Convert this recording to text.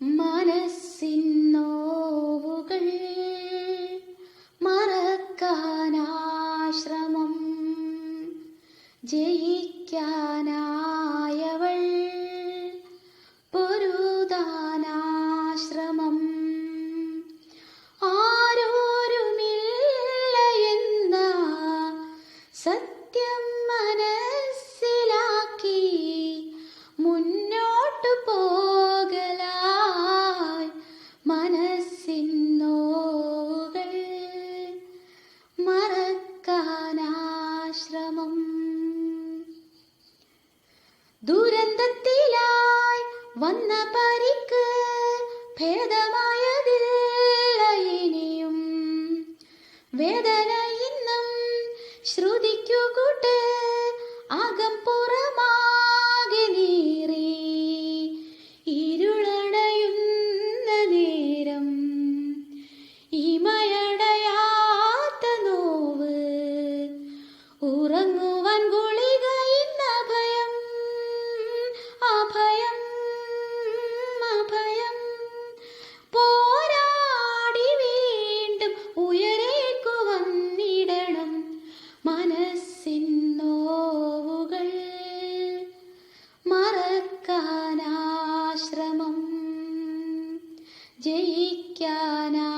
മനസ്സിൻ മറക്കാനാശ്രമം ജയിക്കാനായവൾ മറക്കാനാശ്രമം ദുരന്തത്തിലായി വന്ന പരിക്ക് ഭേദമായതില്ല വേദന ഇന്നും ശ്രുതിക്കു കൂട്ട് പോ ഉറങ്ങുവാൻ ഗുളിക ഇന്ന ഭയം. അഭയം അഭയം. പോരാടി വീണ്ടും ഉയരേക്കു വന്നിടണം മനസ്സിൻ നോവുകൾ മറക്കാനാശ്രമം ജയിക്കാനാ